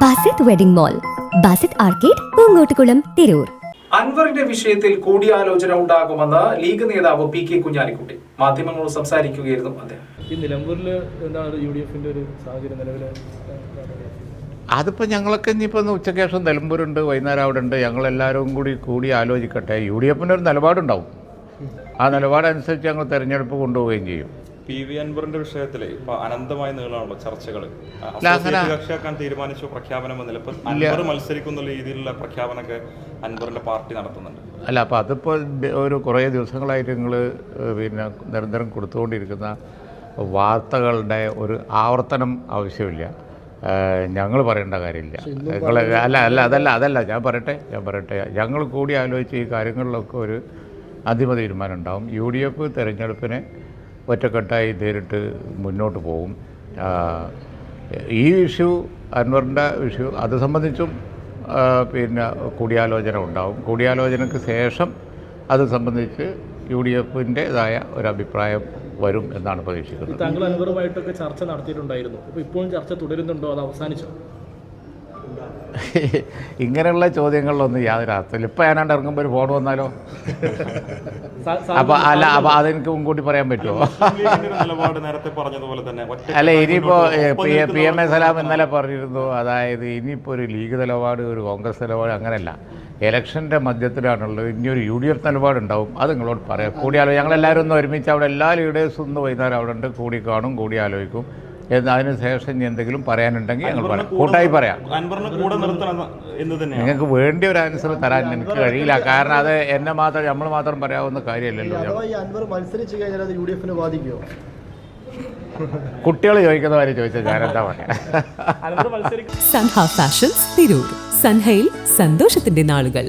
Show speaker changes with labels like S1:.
S1: Basit wedding mall Basith arcade Poonkottukulam Tirur
S2: അൻവറിന്റെ വിഷയത്തിൽ കൂടിയാലോചന ഉണ്ടാകുമെന്ന് ലീഗ് നേതാവ് പി കെ കുഞ്ഞാലിക്കുട്ടി മാധ്യമങ്ങളോട് സംസാരിക്കുകയായിരുന്നു അദ്ദേഹം
S3: ഈ നിലമ്പൂരിൽ എന്താണ് യു ഡി എഫിന്റെ ഒരു സാഹചര്യം നിലവിലെ
S4: അതിപ്പോൾ ഞങ്ങളൊക്കെ ഇനിയിപ്പോൾ ഒന്ന് ഉച്ചക്കേഷം നിലമ്പൂരുണ്ട് വൈകുന്നേരം അവിടെ ഉണ്ട് ഞങ്ങളെല്ലാവരും കൂടി കൂടി ആലോചിക്കട്ടെ യു ഡി ഒരു നിലപാടുണ്ടാവും ആ നിലപാടനുസരിച്ച് ഞങ്ങൾ തിരഞ്ഞെടുപ്പ് കൊണ്ടുപോവുകയും ചെയ്യും പി വി അൻവറിന്റെ വിഷയത്തിലെ ഇപ്പൊ അനന്തമായ നീളമാണല്ലോ ചർച്ചകൾ കക്ഷിയാക്കാൻ തീരുമാനിച്ചു പ്രഖ്യാപനം വന്നില്ല ഇപ്പൊ അൻവർ മത്സരിക്കുന്ന രീതിയിലുള്ള പ്രഖ്യാപനമൊക്കെ അൻവറിന്റെ പാർട്ടി നടത്തുന്നുണ്ട് അല്ല അപ്പോൾ അതിപ്പോൾ ഒരു കുറേ ദിവസങ്ങളായിട്ട് നിങ്ങൾ പിന്നെ നിരന്തരം കൊടുത്തുകൊണ്ടിരിക്കുന്ന വാർത്തകളുടെ ഒരു ആവർത്തനം ആവശ്യമില്ല ഞങ്ങൾ പറയേണ്ട കാര്യമില്ല ഞങ്ങൾ അല്ല അല്ല അതല്ല അതല്ല ഞാൻ പറയട്ടെ ഞാൻ പറയട്ടെ ഞങ്ങൾ കൂടി ആലോചിച്ച് ഈ കാര്യങ്ങളിലൊക്കെ ഒരു അന്തിമ തീരുമാനം ഉണ്ടാവും യു ഡി എഫ് തെരഞ്ഞെടുപ്പിനെ ഒറ്റക്കെട്ടായി നേരിട്ട് മുന്നോട്ട് പോകും ഈ ഇഷ്യൂ അൻവറിൻ്റെ ഇഷ്യൂ അത് സംബന്ധിച്ചും പിന്നെ കൂടിയാലോചന ഉണ്ടാവും കൂടിയാലോചനയ്ക്ക് ശേഷം അത് സംബന്ധിച്ച് യു ഡി എഫിൻ്റെതായ ഒരു അഭിപ്രായം വരും എന്നാണ് പ്രതീക്ഷിക്കുന്നത് താങ്കൾ അൻവറുമായിട്ടൊക്കെ ചർച്ച നടത്തിയിട്ടുണ്ടായിരുന്നു അപ്പോൾ ഇപ്പോഴും ചർച്ച തുടരുന്നുണ്ടോ അത് അവസാനിച്ചോ ഇങ്ങനെയുള്ള ചോദ്യങ്ങളിലൊന്നും യാതൊരു അർത്ഥമില്ല ഇപ്പം ഏതാണ്ട് ഇറങ്ങുമ്പോൾ ഒരു ഫോൺ വന്നാലോ അപ്പം അല്ല അപ്പം അതെനിക്ക് മുൻകൂട്ടി പറയാൻ പറ്റുമോ അല്ല ഇനിയിപ്പോ പി എം എ സലാം ഇന്നലെ പറഞ്ഞിരുന്നു അതായത് ഇനിയിപ്പോൾ ഒരു ലീഗ് നിലപാട് ഒരു കോൺഗ്രസ് നിലപാട് അങ്ങനെയല്ല ഇലക്ഷൻ്റെ മധ്യത്തിലാണുള്ളത് ഇനിയൊരു യു ഡി എഫ് നിലപാടുണ്ടാവും അത് നിങ്ങളോട് പറയാം കൂടിയാലോ ഞങ്ങളെല്ലാവരും ഒന്ന് ഒരുമിച്ച് അവിടെ എല്ലാ ലീഡേഴ്സും ഒന്ന് വൈകുന്നേരം അവിടെ ഉണ്ട് കൂടി കാണും കൂടി ആലോചിക്കും എന്നതിന് ശേഷം ഇനി എന്തെങ്കിലും പറയാനുണ്ടെങ്കിൽ ഞങ്ങൾ പറയാം കൂട്ടായി പറയാം നിങ്ങൾക്ക് വേണ്ട ഒരു ആൻസർ തരാൻ എനിക്ക് കഴിയില്ല കാരണം അത് എന്നെ മാത്രം നമ്മൾ മാത്രം പറയാവുന്ന കാര്യമല്ലല്ലോ കുട്ടികൾ ചോദിക്കുന്ന കാര്യം ചോദിച്ചാൽ ഞാൻ എന്താ പറയാ സൻഹ ഫാഷൻസ് തിരൂർ സൻഹയിൽ സന്തോഷത്തിന്റെ നാളുകൾ